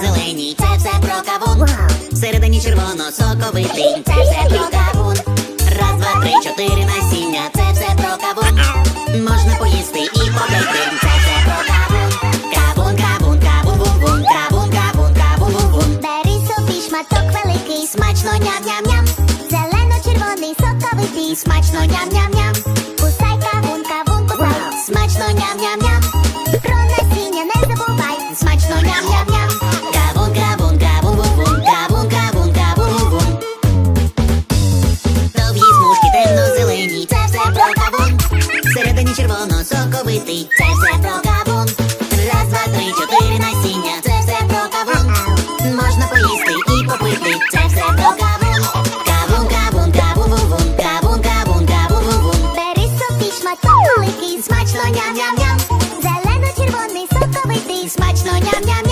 зелені, це все про кавун. Всередині червоно соковитий. Це все про кавун. Раз, два, три, чотири насіння. Це все про кавун. Можна поїсти і побити. Це все про кавун. Кавун, кавун, кавун, вун, вун, шматок великий, смачно ням-ням-ням. Зелено-червоний соковитий, смачно ням-ням-ням. Кусай кавун, кавун, кусай, смачно ням-ням-ням. червоно червоно-соковитий Це все про кавун. Раз, два, три, чотири насіння. Це все про кавун. Можна поїсти і попити. Це все про кавун. Кавун, кавун, кавун, вувун Кавун, кавун, кавун, вувун Бери собі шматок великий Смачно ням-ням-ням. Зелено-червоний соковитий Смачно ням-ням-ням.